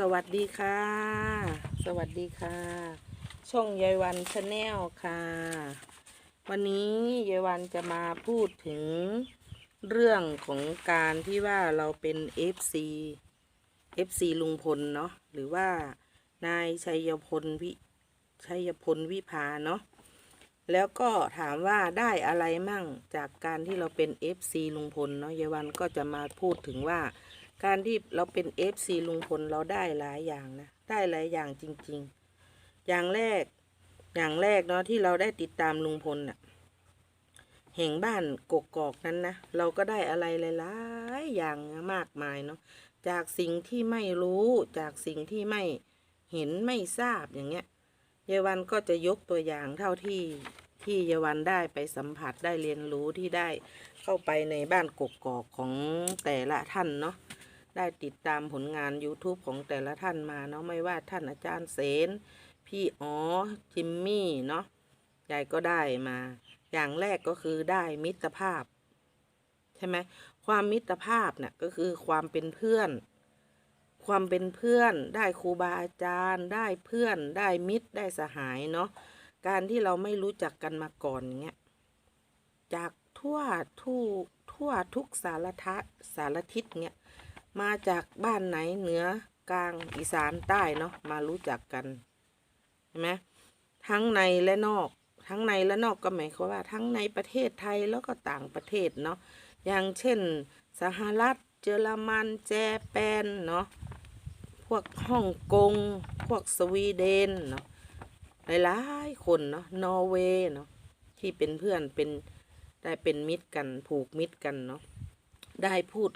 สวัสดีค่ะ สวัสดีค่ะ ช่องยายวันชาแนลค่ะ วันนี้ยายวันจะมาพูดถึงเรื่องของการที่ว่าเราเป็น FC FC ลุงพลเนาะหรือว่านายชัยพลวิชัยพลวิภาเนาะแล้วก็ถามว่าได้อะไรมั่งจากการที่เราเป็น FC ลุงพลเนาะยายวันก็จะมาพูดถึงว่า การที่เราเป็น FC ลุงพลเราได้หลายอย่างนะ ได้หลายอย่างจริง ๆ อย่างแรก อย่างแรกเนาะที่เราได้ติดตามลุงพลน่ะแห่งบ้านกกอกนั้นนะ เราก็ได้อะไรหลายๆอย่างมากมายเนาะ จากสิ่งที่ไม่รู้ จากสิ่งที่ไม่เห็นไม่ทราบอย่างเงี้ย เยาวันก็จะยกตัวอย่างเท่าที่ที่เยาวันได้ไปสัมผัสได้เรียนรู้ที่ได้เข้าไปในบ้านกกอกของแต่ละท่านเนาะ ได้ติดตามผลงาน YouTube ของแต่ละท่านมาเนาะไม่ว่าท่านอาจารย์เสน พี่อ๋อจิมมี่เนาะยายก็ได้มา อย่างแรกก็คือได้มิตรภาพ ใช่ไหมความมิตรภาพเนี่ยก็คือความเป็นเพื่อน ความเป็นเพื่อน ได้ครูบาอาจารย์ ได้เพื่อน ได้มิตรได้สหายเนาะการที่เราไม่รู้จักกันมาก่อนอย่างเงี้ยจากทั่วทุกทั่วทุกสารทัศสารทิศเงี้ย มาจากบ้านไหนเหนือกลางอีสานใต้เนาะมารู้จักกันเห็นไหมทั้งในและนอก ทั้งในและนอกก็หมายความว่า ทั้งในประเทศไทยแล้วก็ต่างประเทศเนาะอย่างเช่น สหรัฐเยอรมันแจแปนเนาะพวกฮ่องกง พวกสวีเดนเนาะหลายๆคนเนาะนอร์เวย์เนาะที่เป็นเพื่อนเป็นได้เป็นมิตรกันผูกมิตรกันเนาะได้พูด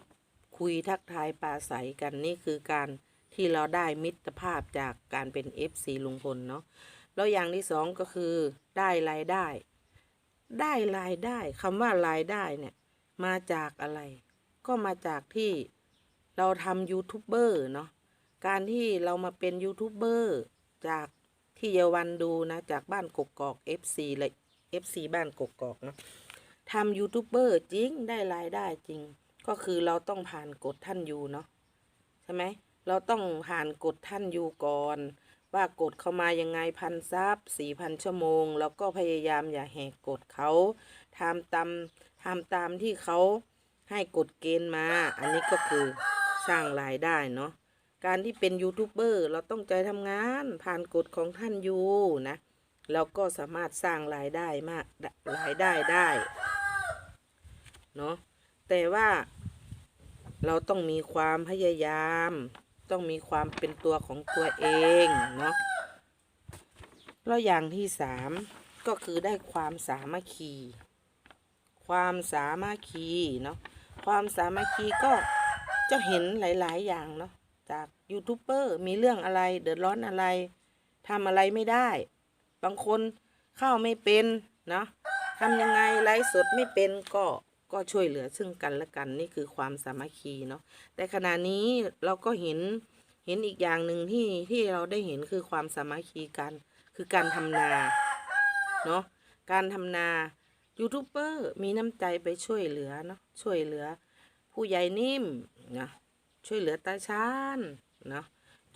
คุยทักทายปราศัยกันนี่คือการที่เราได้มิตรภาพจากการเป็น FC ลุงพลเนาะแล้วอย่างที่สองก็คือได้รายได้ ได้รายได้คำว่ารายได้เนี่ยมาจากอะไร ก็มาจากที่เราทำยูทูบเบอร์เนาะการที่เรามาเป็นยูทูบเบอร์จากที่เยาวันดูนะ จากบ้านกกอก FC เลย FC บ้านกกอกเนาะทำยูทูบเบอร์จริงได้รายได้จริง ก็คือเราต้องผ่านกฎท่านยูเนาะใช่ไหมเราต้องผ่านกฎท่านยูก่อน ว่ากฎเขามายังไงพันซับสี่พันชั่วโมง แล้วก็พยายามอย่าแหกกฎเขาทำตามทำตามที่เขาให้กฎเกณฑ์มา อันนี้ก็คือสร้างรายได้เนาะการที่เป็นยูทูบเบอร์เราต้องใจทำงานผ่านกฎของท่านยูนะเราก็สามารถสร้างรายได้มากรายได้ได้เนาะ แต่ว่า เราต้องมีความพยายาม ต้องมีความเป็นตัวของตัวเองเนาะแล้วอย่างที่สามก็คือได้ความสามัคคี ความสามัคคีเนาะความสามัคคีก็จะเห็นหลาย ๆ อย่างเนาะจากยูทูบเบอร์มีเรื่องอะไร เดือดร้อนอะไรทำอะไรไม่ได้ บางคนเข้าไม่เป็นเนาะทำยังไงไลฟ์สดไม่เป็นก็ ก็ช่วยเหลือซึ่งกันและกันนี่คือความสามัคคีเนาะแต่ขณะนี้เราก็เห็นเห็นอีกอย่างหนึ่งที่ที่เราได้เห็นคือความสามัคคีกันคือการทำนาเนาะการทำนายูทูบเบอร์มีน้ำใจไปช่วยเหลือเนาะช่วยเหลือ ผู้ใหญ่นิ่มนะช่วยเหลือตาชานเนาะ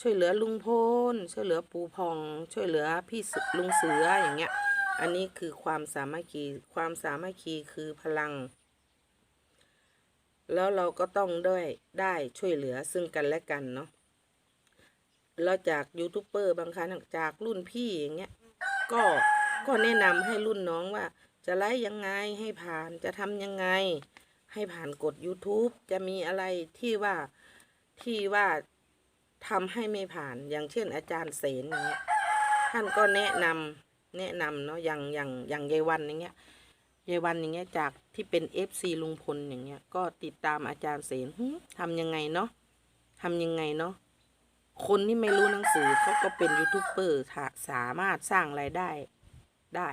ช่วยเหลือลุงพลช่วยเหลือปูพอง ช่วยเหลือพี่ลุงเสืออย่างเงี้ย อันนี้คือความสามัคคี ความสามัคคีคือพลัง แล้วเราก็ต้องได้ได้ช่วยเหลือซึ่งกันและกันเนาะแล้วจากยูทูบเบอร์บางครั้งจากรุ่นพี่อย่างเงี้ยก็ก็แนะนำให้รุ่นน้องว่า จะไลฟ์ยังไงให้ผ่านจะทำยังไง ให้ผ่านกฎ YouTube จะมีอะไรที่ว่าที่ว่าทำให้ไม่ผ่านอย่างเช่นอาจารย์เสนอย่างเงี้ยท่านก็แนะนำแนะนำเนาะอย่างอย่างอย่างยายวันอย่างเงี้ยยายวันอย่างเงี้ยจาก ที่เป็นเอฟซีลุงพลอย่างเงี้ย ก็ติดตามอาจารย์เสนทำยังไงเนาะทำยังไงเนาะคนที่ไม่รู้หนังสือเขาก็เป็นยูทูบเบอร์สามารถสร้างรายได้ได้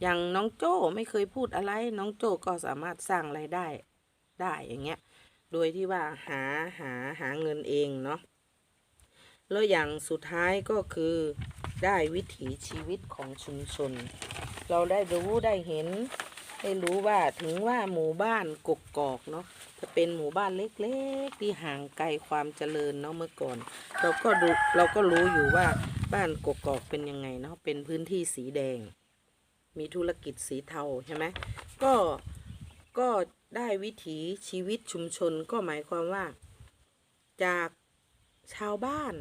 อย่างน้องโจ้ไม่เคยพูดอะไร น้องโจ้ก็สามารถสร้างรายได้ได้อย่างเงี้ย โดยที่ว่าหาหาหาเงินเองเนาะแล้วอย่างสุดท้ายก็คือได้วิถีชีวิตของชุมชน เราได้รู้ได้เห็น ได้รู้ว่าถึงว่าหมู่บ้านกกกอกเนาะจะเป็นหมู่บ้านเล็กๆ ที่ห่างไกลความเจริญเนาะเมื่อก่อน เราก็ดูเราก็รู้อยู่ว่าบ้านกกอกเป็นยังไงเนาะเป็นพื้นที่สีแดง มีธุรกิจสีเทาใช่ไหมก็ก็ได้วิถีชีวิตชุมชนก็หมายความว่า จากชาวบ้าน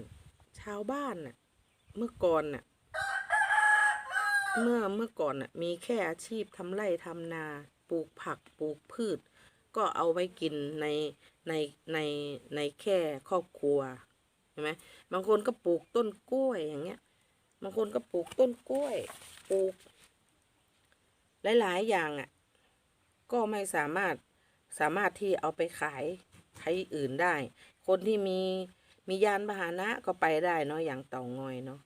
ชาวบ้านน่ะเมื่อก่อนน่ะ เมื่อเมื่อก่อนน่ะมีแค่อาชีพทำไร่ทำนาปลูกผักปลูกพืช ก็เอาไว้กินในในในในแค่ครอบครัวใช่ไหมบางคนก็ปลูกต้นกล้วยอย่างเงี้ยบางคนก็ปลูกต้นกล้วยปลูก หลาย ๆ อย่างอะ ก็ไม่สามารถสามารถที่เอาไปขายให้อื่นได้ คนที่มีมียานพาหนะก็ไปได้เนาะอย่างเต่างอยเนาะ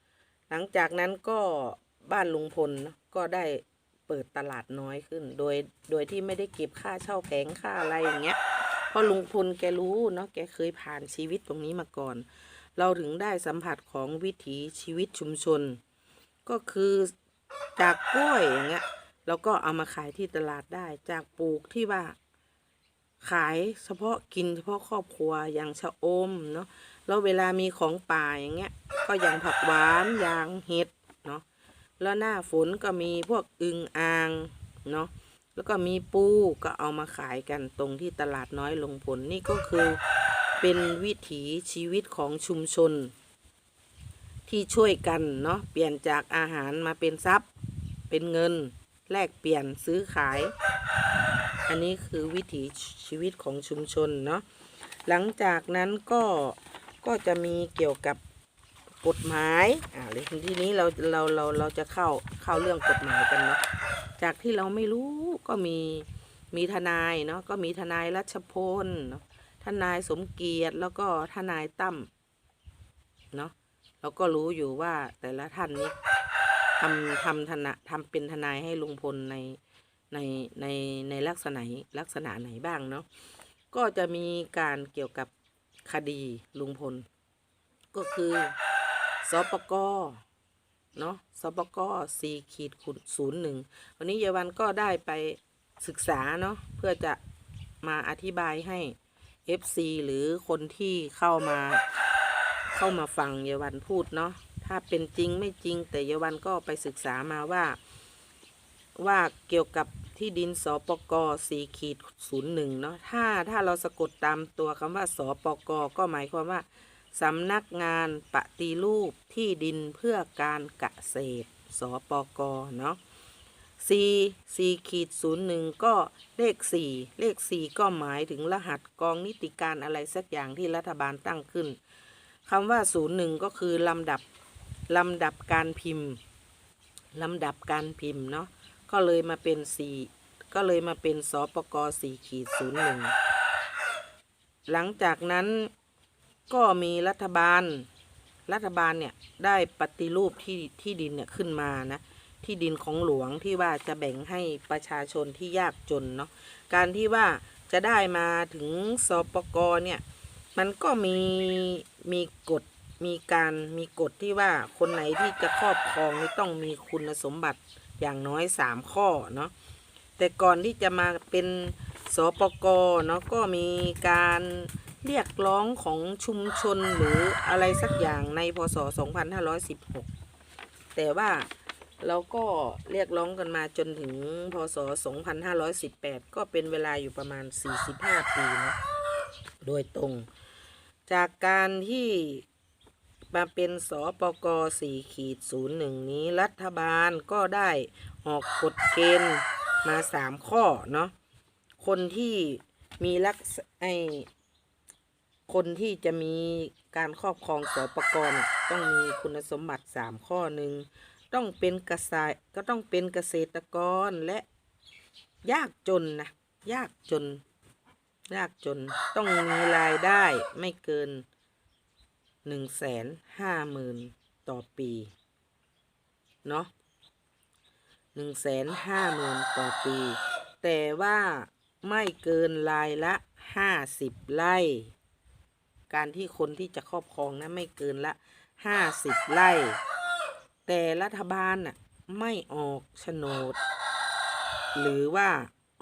หลังจากนั้นก็ บ้านลุงพลก็ได้เปิดตลาดน้อยขึ้น โดยโดยที่ไม่ได้เก็บค่าเช่าแผงค่าอะไรอย่างเงี้ยเพราะลุงพลแกรู้เนาะแกเคยผ่านชีวิตตรงนี้มาก่อน เราถึงได้สัมผัสของวิถีชีวิตชุมชน ก็คือจากกล้วยอย่างเงี้ยเราก็เอามาขายที่ตลาดได้จากปลูกที่ว่า ขายเฉพาะกินเฉพาะครอบครัวอย่างชะอมเนาะแล้วเวลามีของป่าอย่างเงี้ย ก็อย่างผักหวานอย่างเห็ดเนาะ แล้วหน้าฝนก็มีพวกอึงอ่างเนาะแล้วก็มีปูก็เอามาขายกันตรงที่ตลาดน้อยลงผลนี่ก็คือเป็นวิถีชีวิตของชุมชน ที่ช่วยกันเนาะเปลี่ยนจากอาหารมาเป็นทรัพย์ เป็นเงิน แลกเปลี่ยนซื้อขาย อันนี้คือวิถีชีวิตของชุมชนเนาะหลังจากนั้นก็ก็จะมีเกี่ยวกับ กฎหมายอ่าเลยทีนี้เราเราเราเราจะเข้าเข้าเรื่องกฎหมายกันเนาะจากที่เราไม่รู้ก็มีมีทนายเนาะก็มีทนายรัชพลเนาะทนายสมเกียรติแล้วก็ทนายตั้มเนาะเราก็รู้อยู่ว่าแต่ละท่านนี้ทำทำทนะทำเป็นทนายให้ลุงพลในในในในลักษณะลักษณะไหนบ้างเนาะก็จะมีการเกี่ยวกับคดีลุงพล ก็คือ สปกเนาะสปกสี่ขีดศูนย์หนึ่งวันนี้เยาวันก็ได้ไปศึกษาเนาะเพื่อจะมาอธิบายให้ FC หรือคนที่เข้ามาเข้ามาฟังเยาวันพูดเนาะถ้าเป็นจริงไม่จริง แต่เยาวันก็ไปศึกษามาว่า ว่าเกี่ยวกับที่ดินสปกสี่ขีดศูนย์หนึ่งเนาะถ้าถ้าเราสะกดตามตัวคำว่าสปกก็หมายความว่า สำนักงานปฏิรูปที่ดินเพื่อการเกษตร สปกเนาะสี่สี่ขีดศูนย์หนึ่งก็เลขสี่เลขสี่ก็หมายถึงรหัสกองนิติการอะไรสักอย่างที่รัฐบาลตั้งขึ้นคำว่าศูนย์หนึ่งก็คือลำดับลำดับการพิมพ์ลำดับการพิมพ์เนาะก็เลยมาเป็นสี่ก็เลยมาเป็นสปกสี่ขีดศูนย์หนึ่งหลังจากนั้น ก็มีรัฐบาล รัฐบาลเนี่ยได้ปฏิรูปที่ที่ดินเนี่ยขึ้นมานะ ที่ดินของหลวงที่ว่าจะแบ่งให้ประชาชนที่ยากจนเนาะ การที่ว่าจะได้มาถึงสปกเนี่ย มันก็มีมีกฎมีการมีกฎที่ว่าคนไหนที่จะครอบครองนี่ต้องมีคุณสมบัติอย่างน้อยสามข้อเนาะ แต่ก่อนที่จะมาเป็นสปกเนาะก็มีการ เรียกร้องของชุมชนหรืออะไรสักอย่างในพศ 2516 แต่ว่าเราก็เรียกร้องกันมาจนถึงพศ 2518 ก็เป็นเวลาอยู่ประมาณ 45 ปีนะโดยตรง จากการที่มาเป็นสปก4ขีด01 นี้รัฐบาลก็ได้ออกกฎเกณฑ์มาสามข้อเนาะคนที่มีลักษไอ คนที่จะมีการครอบครองสปกรต้องมีคุณสมบัติสามข้อหนึ่งต้องเป็นกษัตริย์ก็ต้องเป็นเกษตรกรและยากจนนะยากจน ยากจนต้องมีรายได้ไม่เกินหนึ่งแสนห้าหมื่นต่อปีเนาะหนึ่งแสนห้าหมื่นต่อปี แต่ว่าไม่เกินรายละห้าสิบไร่ การที่คนที่จะครอบครองนะไม่เกินละห้าสิบไร่ แต่รัฐบาลน่ะไม่ออกโฉนด หรือว่า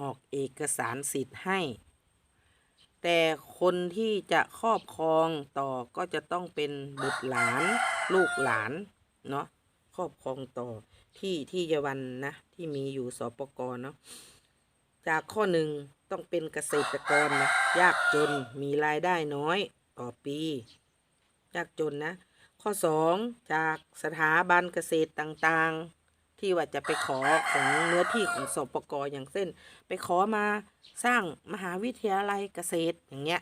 ออกเอกสารสิทธิ์ให้ แต่คนที่จะครอบครองต่อก็จะต้องเป็นบุตรหลานลูกหลานเนาะครอบครองต่อที่ที่เยาวันนะ ที่มีอยู่สปกรเนาะจากข้อหนึ่งต้องเป็นเกษตรกรนะยากจนมีรายได้น้อย ต่อปี ยากจนนะ ข้อสองจากสถาบันเกษตรต่างๆ ที่ว่าจะไปขอของเนื้อที่ของสปกอย่างเช่น ไปขอมาสร้างมหาวิทยาลัยเกษตรอย่างเงี้ย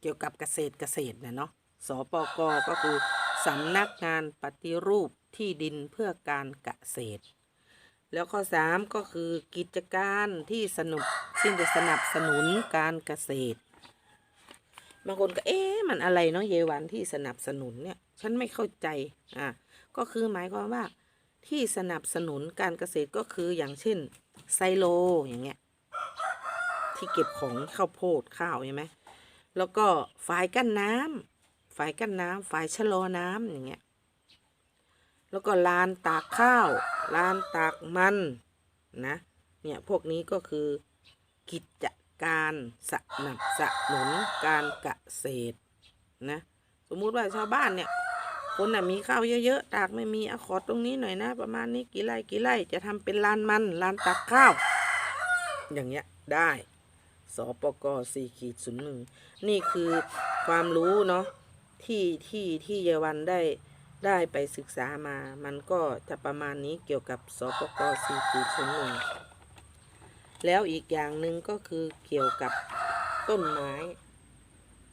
เกี่ยวกับเกษตรเกษตรนะเนาะสปกก็คือสำนักงานปฏิรูปที่ดินเพื่อการเกษตร แล้วข้อสามก็คือกิจการที่สนุกซึ่งจะสนับสนุนการเกษตร บางคนก็เอ๊ะมันอะไรเนาะเยวันที่สนับสนุนเนี่ย ฉันไม่เข้าใจอะก็คือหมายความว่าที่สนับสนุนการเกษตรก็คืออย่างเช่นไซโลอย่างเงี้ยที่เก็บของข้าวโพดข้าวใช่ไหมแล้วก็ฝายกั้นน้ำฝายกั้นน้ำฝายชะลอน้ำอย่างเงี้ยแล้วก็ลานตากข้าวลานตากมันนะเนี่ยพวกนี้ก็คือกิจ การสนับสนุนการเกษตรนะสมมุติว่าชาวบ้านเนี่ย คนน่ะมีข้าวเยอะๆตากไม่มีอขอตรงนี้หน่อยนะ ประมาณนี้กี่ไร่กี่ไร่จะทำเป็นลานมันลานตากข้าว อย่างเงี้ยได้สปกสี่ขีดศูนย์หนึ่งนี่คือความรู้เนาะที่ที่ที่เยาวันได้ได้ไปศึกษามา มันก็จะประมาณนี้เกี่ยวกับสปกสี่ขีดศูนย์หนึ่ง แล้วอีกอย่างหนึ่งก็คือเกี่ยวกับต้นไม้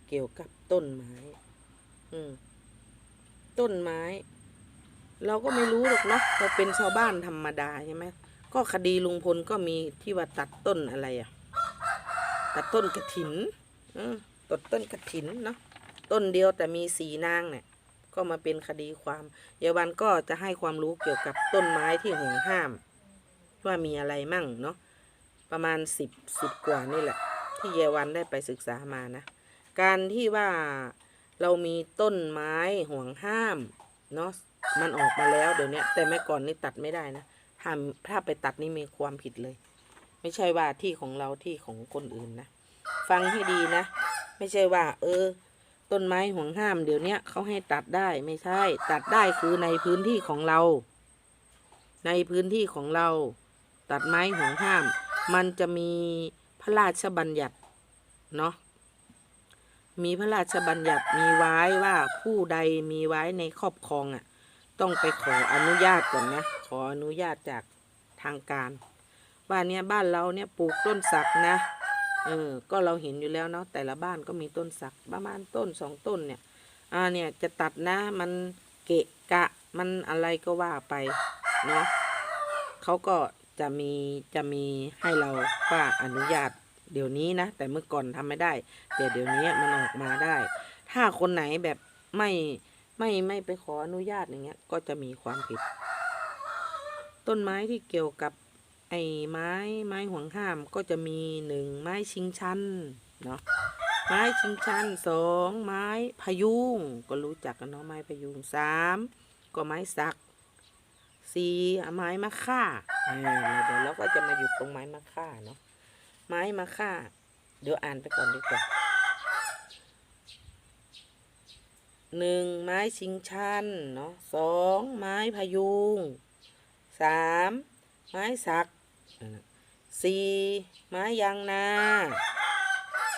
เกี่ยวกับต้นไม้ อืม ต้นไม้ เราก็ไม่รู้หรอกเนาะเราเป็นชาวบ้านธรรมดาใช่ไหมก็คดีลุงพลก็มีที่ว่าตัดต้นอะไรอะตัดต้นกระถินตัดต้นกระถินเนาะต้นเดียวแต่มีสีนางเนี่ย ก็มาเป็นคดีความ เยาวันก็จะให้ความรู้เกี่ยวกับต้นไม้ที่ห่วงห้าม ว่ามีอะไรมั่งเนาะ ประมาณสิบสิบกว่านี่แหละ ที่เยวันได้ไปศึกษามานะ การที่ว่าเรามีต้นไม้ห่วงห้ามเนาะมันออกมาแล้วเดี๋ยวนี้แต่เมื่อก่อนนี่ตัดไม่ได้นะถ้าถ้าไปตัดนี่มีความผิดเลย ไม่ใช่ว่าที่ของเราที่ของคนอื่นนะ ฟังให้ดีนะ ไม่ใช่ว่า เออ ต้นไม้ห่วงห้ามเดี๋ยวนี้เขาให้ตัดได้ไม่ใช่ ตัดได้คือในพื้นที่ของเรา ในพื้นที่ของเรา ตัดไม้ห่วงห้าม มันจะมีพระราชบัญญัติเนาะมีพระราชบัญญัติมีไว้ว่าผู้ใดมีไว้ในครอบครองอะ ต้องไปขออนุญาตก่อนนะ ขออนุญาตจากทางการ ว่าเนี่ยบ้านเราเนี่ยปลูกต้นสักนะเออก็เราเห็นอยู่แล้วเนาะแต่ละบ้านก็มีต้นสักประมาณต้นสองต้นเนี่ยอ่าเนี่ยจะตัดนะมันเกะกะมันอะไรก็ว่าไปเนาะเขาก็ จะมีจะมีให้เราว่าอนุญาตเดี๋ยวนี้นะ แต่เมื่อก่อนทำไม่ได้ แต่เดี๋ยวนี้มันออกมาได้ ถ้าคนไหนแบบไม่ไม่ไม่ไปขออนุญาตอย่างเงี้ย ก็จะมีความผิด ต้นไม้ที่เกี่ยวกับไอ้ไม้ไม้ห่วงห้ามก็จะมีหนึ่งไม้ชิงชันเนาะไม้ชิงชันสองไม้พยุงก็รู้จักกันเนาะไม้พยุงสามก็ไม้สัก สี่ไม้มะค่าเดี๋ยวเราก็จะมาหยุดตรงไม้มะค่าเนาะไม้มะค่า เดี๋ยวอ่านไปก่อนดีกว่าหนึ่งไม้ชิงชันเนาะสองไม้พยุงสามไม้สักสี่ไม้ยางนา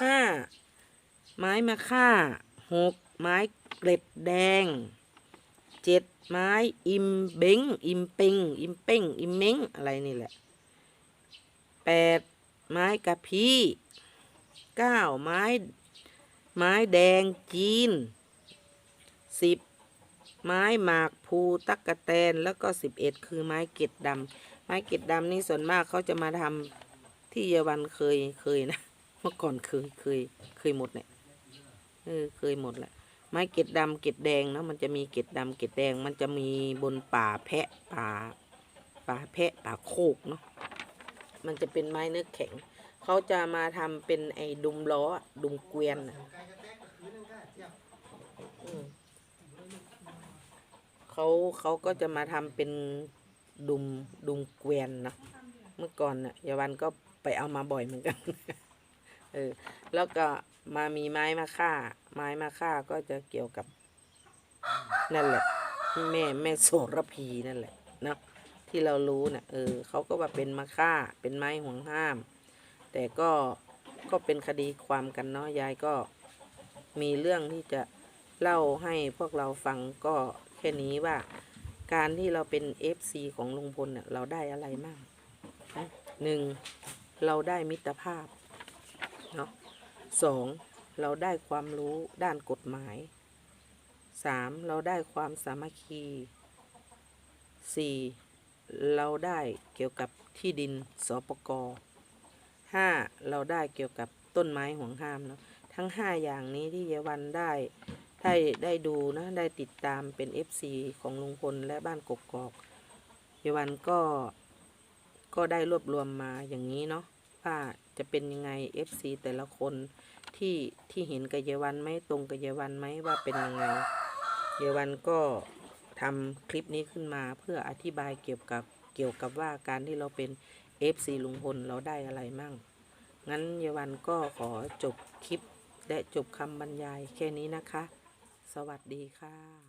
ห้าไม้มะค่าหกไม้เกล็ดแดงเจ็ด ไม้อิมเบ้งอิมเป่งอิมเป้งอิมเม้งอะไรนี่แหละแปดไม้กะพีเก้าไม้ไม้แดงจีนสิบไม้หมากภูตักกะแตนแล้วก็สิบเอ็ดคือไม้เกล็ดดำไม้เกล็ดดำนี่ส่วนมากเขาจะมาทำที่เยาวันเคยเคยนะเมื่อก่อนเคยเคยเคยหมดเนี่ยเออเคยหมดแหละ ไม้เกล็ดดำเกล็ดแดงเนาะมันจะมีเกล็ดดำเกล็ดแดง มันจะมีบนป่าแพะป่าป่าแพะป่าโคกเนาะมันจะเป็นไม้เนื้อแข็ง เขาจะมาทำเป็นไอ้ดุมล้อดุมเกวียนน่ะเขาเขาก็จะมาทำเป็นดุมดุมเกวียนนะเมื่อก่อนน่ะยาวันก็ไปเอามาบ่อยเหมือนกัน เออ แล้วก็ มามีไม้มาฆ่า ไม้มาฆ่าก็จะเกี่ยวกับ นั่นแหละ แม่แม่โสระพีนั่นแหละเนาะที่เรารู้เนะ่ะเออเขาก็ว่าเป็นมาฆ่า เป็นไม้ห่วงห้าม แต่ก็ก็เป็นคดีความกันเนาะยายก็มีเรื่องที่จะเล่าให้พวกเราฟังก็แค่นี้ว่า การที่เราเป็น FC ของลุงพลเนี่ยเราได้อะไรมั่งหนึ่งเราได้มิตรภาพเนาะ สองเราได้ความรู้ด้านกฎหมายสามเราได้ความสามัคคีสี่เราได้เกี่ยวกับที่ดินสปกห้าเราได้เกี่ยวกับต้นไม้ห่วงห้ามเนาะทั้งห้าอย่างนี้ที่เยาวันได้ได้ได้ดูนะได้ติดตามเป็น FC ของลุงพลและบ้านกกอกเยาวันก็ก็ได้รวบรวมมาอย่างนี้เนาะ ว่าจะเป็นยังไง FC แต่ละคนที่ที่เห็นกับเยาวันไหมตรงกับเยาวันไหมว่าเป็นยังไง เยาวันก็ทำคลิปนี้ขึ้นมาเพื่ออธิบายเกี่ยวกับเกี่ยวกับว่าการที่เราเป็น FC ลุงพลเราได้อะไรมั่ง งั้นเยาวันก็ขอจบคลิปและจบคำบรรยายแค่นี้นะคะ สวัสดีค่ะ